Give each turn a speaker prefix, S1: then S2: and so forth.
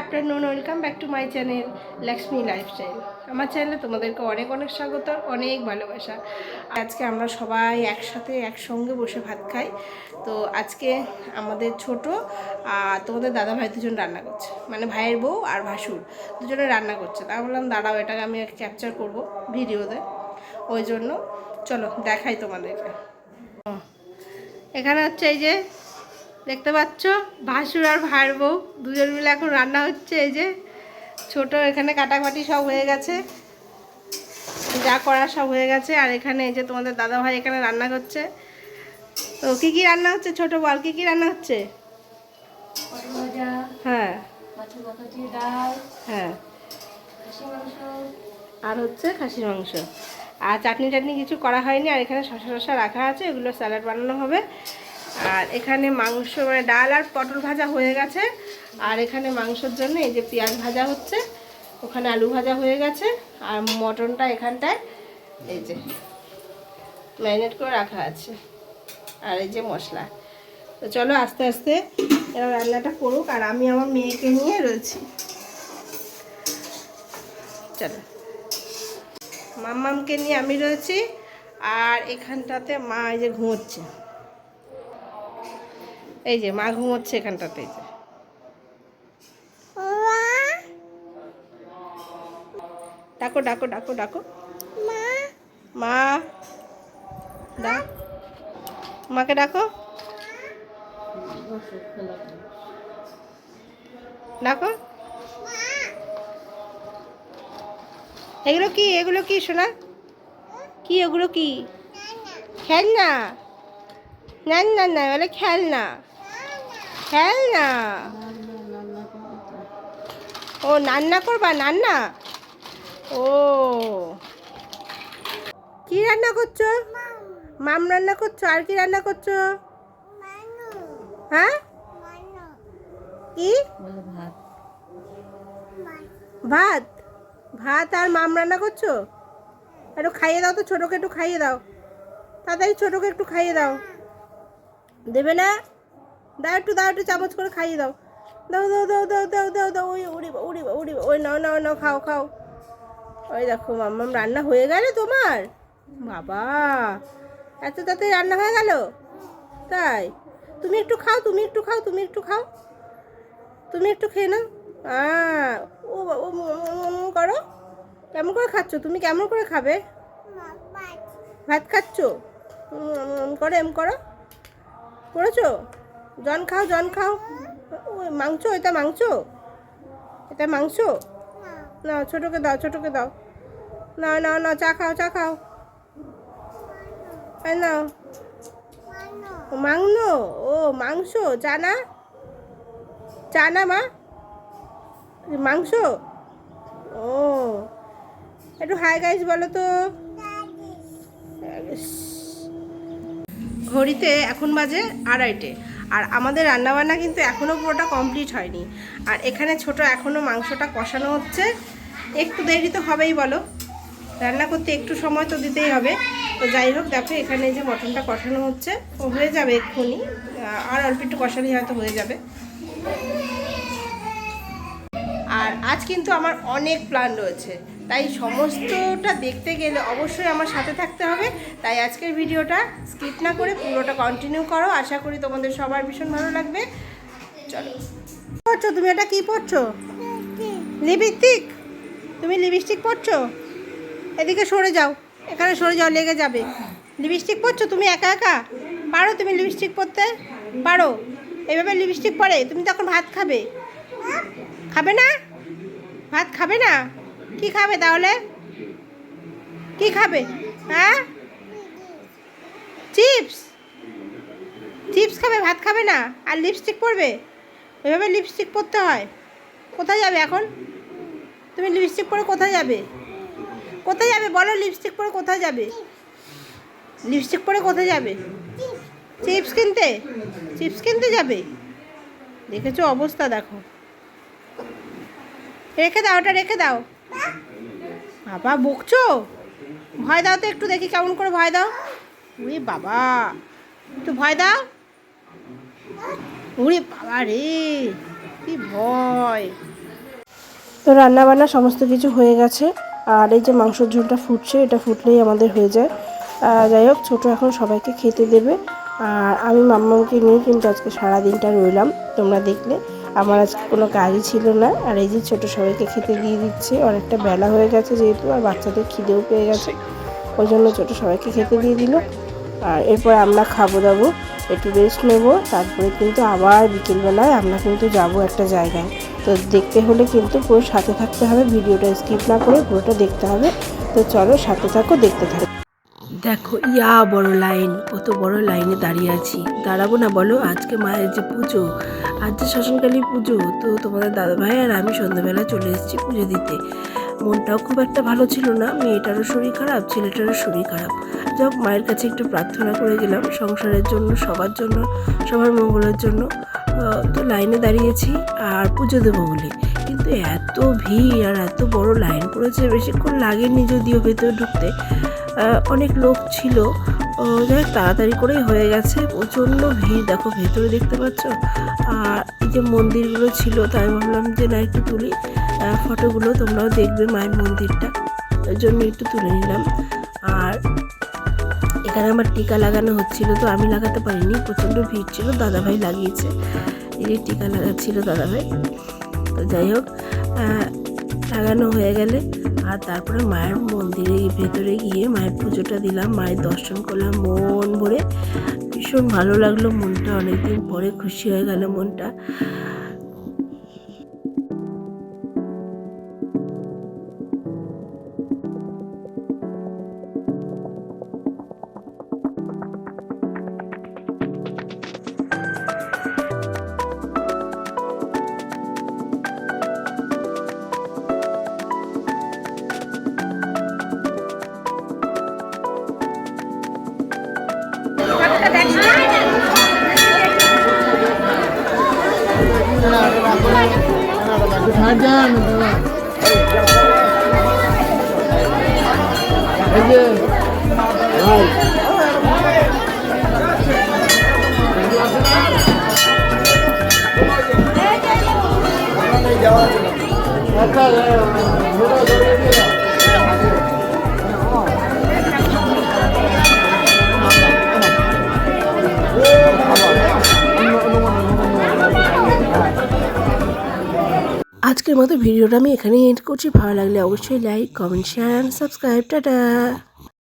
S1: Afternoon welcome back to my channel Lakshmi lifestyle আমার চ্যানেলে তোমাদেরকে অনেক অনেক স্বাগত, অনেক ভালোবাসা। আজকে আমরা সবাই একসাথে, একসঙ্গে বসে ভাত খাই। তো আজকে আমাদের ছোট আর তোমাদের দাদা ভাই দুজন রান্না করছে। মানে ভাইয়ের বউ আর ভাসুর দুজনে রান্না করছে। তা বললাম, দাঁড়াও, এটাকে আমি ক্যাপচার করব ভিডিওতে। ওই জন্য, চলো দেখাই তোমাদেরকে। এখানে হচ্ছে এই যে দেখতে পাচ্ছ? ভাসুর আর ভাইয়ের বউ। দুজন মিলে এখন রান্না হচ্ছে। এই যে ছোট এখানে কাটাকাটি সব হয়ে গেছে। যা করা সব হয়ে গেছে। আর এখানে এই যে তোমাদের দাদা ভাই এখানে রান্না করছে। তো কি কি রান্না হচ্ছে? ছোট বল কি কি রান্না হচ্ছে? হ্যাঁ। হ্যাঁ। আর হচ্ছে খাসির মাংস। আর চাটনি টাটনি কিছু করা হয়নি। আর এখানে শশা শশা রাখা আছে। এগুলো স্যালাড বানানো হবে। আর এখানে মাংস মানে ডাল আর পটল ভাজা হয়ে গেছে। আর এখানে মাংসর জন্য এই যে পেঁয়াজ ভাজা হচ্ছে, ওখানে আলু ভাজা হয়ে গেছে, আর মটনটা এখানটায় এই যে ম্যারিনেট করে রাখা আছে, আর এই যে মশলা। তো চলো আস্তে আস্তে এবার রান্নাটা করুক, আর আমি আমার মেয়েকে নিয়ে রয়েছি। চলো। মাম্মামকে নিয়ে আমি রয়েছি, আর এখানটাতে মা এই যে ঘুমোচ্ছে। এই যে মা ঘুমোচ্ছে এখানটাতে এই যে। ডাকো ডাকো ডাকো ডাকো। মা? ডাক মাকে ডাকো। ডাকো। এগুলো কি? এগুলো কি শোনা কি এগুলো কি? খেলনা? না না না বলে খেলনা। খেলনা? ও রান্না করবা? রান্না ও। কি রান্না করছ? মাম রান্না করছ? আর কি রান্না করছ? হ্যাঁ? কি?
S2: ভাত
S1: ভাত। ভাত আর মাম রান্না করছ? একটু খাইয়ে দাও তো, ছোটোকে একটু খাইয়ে দাও। তাড়াতাড়ি ছোটোকে একটু খাইয়ে দাও। দেবে না? দাও একটু দাও একটু চামচ করে খাইয়ে দাও। দাও দাও দাও দাও দাও দাও দাও, ওই উড়িবা উড়িবা উড়িবা ওই নাও নাও নাও, খাও খাও। ওই দেখো, মাম্মাম রান্না হয়ে গেল তোমার? বাবা, এত তাড়াতাড়ি রান্না হয়ে গেল? তাই? তুমি একটু খাও, তুমি একটু খাও, তুমি একটু খাও। তুমি একটু খেয়ে নাও। ও ও করো। কেমন করে খাচ্ছ? তুমি কেমন করে খাবে? ভাত খাচ্ছ? করো, এম, করো। করেছ? জন খাও জন খাও। ওই মাংস এটা মাংস? এটা মাংস? না ছোটোকে দাও ছোটোকে দাও। না না না চা খাও চা খাও। নাও। মাংস? ও মাংস। চা না? চা না মা? মাংস? ও। একটু হাই গাইস বলো তো। ঘড়িতে এখন বাজে আড়াইটে। আর আমাদের রান্নাবান্না কিন্তু এখনও পুরোটা কমপ্লিট হয়নি। আর এখানে ছোট এখনও মাংসটা কষানো হচ্ছে। একটু দেরি তো হবেই বলো। রান্না করতে একটু সময় তো দিতেই হবে। তো যাই হোক, দেখো এখানে যে মটনটা কষানো হচ্ছে, ও হয়ে যাবে এক্ষুনি। আর অল্প একটু কষালেই হয়তো হয়ে যাবে। আর আজ কিন্তু আমার অনেক প্ল্যান রয়েছে। তাই সমস্তটা দেখতে গেলে অবশ্যই আমার সাথে থাকতে হবে। তাই আজকের ভিডিওটা স্কিপ না করে পুরোটা কন্টিনিউ করো। আশা করি তোমাদের সবার ভীষণ ভালো লাগবে। চলো। পড়ছো? তুমি এটা কি পড়ছো? লিপস্টিক? তুমি লিপস্টিক পড়ছো? এদিকে সরে যাও। এখানে সরে যাও, লেগে যাবে। লিপস্টিক পরছো তুমি একা একা? পারো তুমি লিপস্টিক পরতে পারো। এভাবে লিপস্টিক পরে তুমি তখন ভাত খাবে। খাবে না? ভাত খাবে না? কি খাবে তাহলে? কি খাবে? হ্যাঁ? চিপস? চিপস খাবে, ভাত খাবে না? আর লিপস্টিক পরবে? এভাবে লিপস্টিক পরতে হয়। কোথায় যাবে এখন? তুমি লিপস্টিক পরে কোথায় যাবে? কোথায় যাবে? বলো লিপস্টিক পরে কোথায় যাবে? লিপস্টিক পরে কোথায় যাবে? চিপস কিনতে? চিপস কিনতে যাবে? দেখেছ অবস্থা দেখো। রেখে দাও, ওটা রেখে দাও। বাবা, বকছো? ভয় দাও তো একটু দেখি কেমন করে ভয় দাও। উরে বাবা, একটু ভয় দাও। উরে বাবা রে, কি ভয়। তো রান্না বান্না সমস্ত কিছু হয়ে গেছে, আর এই যে মাংসের ঝোলটা ফুটছে, এটা ফুটলেই আমাদের হয়ে যায়। যাই হোক, ছোটো এখন সবাইকে খেতে দেবে, আর আমি মাম্মাকে নিয়ে কিন্তু আজকে সারাদিনটা রইলাম, তোমরা দেখলে। আমার আজকে কোনো কাজই ছিল না। আর এই যে ছোটো সবাইকে খেতে দিয়ে দিচ্ছে, অনেকটা বেলা হয়ে গেছে যেহেতু, আর বাচ্চাদের খিদেও পেয়ে গেছে। ওই জন্য ছোটো সবাইকে খেতে দিয়ে দিল। আর এরপর আমরা খাব দাবো, একটু রেস্ট নেব, তারপরে কিন্তু আবার বিকেলবেলায় আমরা কিন্তু যাব একটা জায়গায়। তো দেখতে হলে কিন্তু পুরো সাথে থাকতে হবে, ভিডিওটা স্কিপ না করে পুরোটা দেখতে হবে। তো চলো সাথে থাকো, দেখতে থাকো। দেখো, ইয়া বড় লাইন, কত বড় লাইনে দাঁড়িয়ে আছি। দাঁড়াবো না, বলো, আজকে মায়ের যে পুজো, আজ যে শ্মশানকালী পুজো, তো তোমাদের দাদা ভাই আর আমি সন্ধ্যাবেলা চলে এসেছি পুজো দিতে। মনটাও খুব একটা ভালো ছিল না, মেয়েটারও শরীর খারাপ, ছেলেটারও শরীর খারাপ। যাক মায়ের কাছে একটু প্রার্থনা করে গেলাম, সংসারের জন্য, সবার জন্য, সবার মঙ্গলের জন্য। তো লাইনে দাঁড়িয়েছি, আর পুজো দেবো বলে। কিন্তু এত ভিড় আর এত বড় লাইন পড়েছে, বেশিক্ষণ লাগেনি যদিও ভেতরে ঢুকতে। অনেক লোক ছিল। যাই তাড়াতাড়ি করেই হয়ে গেছে। প্রচণ্ড ভিড়, দেখো ভেতরে দেখতে পাচ্ছ? আর এই যে মন্দিরগুলো ছিল, তাই ভাবলাম যে না, একটু তুলি। ফটোগুলো তোমরাও দেখবে মায়ের মন্দিরটা। ওই জন্য একটু তুলে নিলাম। আর এখানে আমার টিকা লাগানো হচ্ছিল, তো আমি লাগাতে পারিনি। প্রচণ্ড ভিড় ছিল, দাদাভাই লাগিয়েছে। এই যে টিকা লাগাচ্ছিল দাদাভাই। তো যাই হোক লাগানো হয়ে গেলে আর তারপরে মায়ের মন্দিরে ভেতরে গিয়ে মায়ের পুজোটা দিলাম, মায়ের দর্শন করলাম মন ভরে। ভীষণ ভালো লাগল মনটা, অনেকদিন পরে খুশি হয়ে গেল মনটা। এই যে আজকের মতো ভিডিওটা আমি এখানেই এন্ড করছি। ভালো লাগলে অবশ্যই like comment share and subscribe tata.